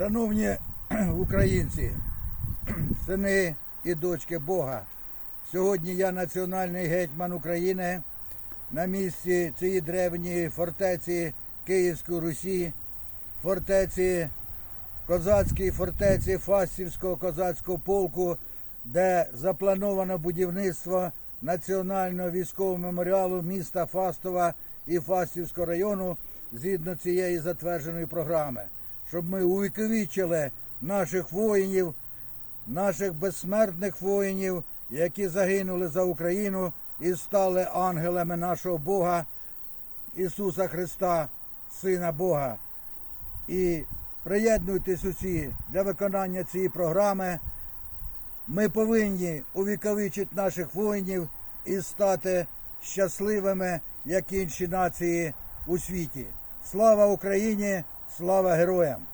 Шановні українці, сини і дочки Бога, сьогодні я національний гетьман України на місці цієї древньої фортеці Київської Русі, фортеці козацькій фортеці Фастівського козацького полку, де заплановано будівництво національного військового меморіалу міста Фастова і Фастівського району згідно цієї затвердженої програми, щоб ми увіковічили наших воїнів, наших безсмертних воїнів, які загинули за Україну і стали ангелами нашого Бога Ісуса Христа, Сина Бога. І приєднуйтесь усі для виконання цієї програми. Ми повинні увіковічити наших воїнів і стати щасливими, як інші нації у світі. Слава Україні! Слава героям!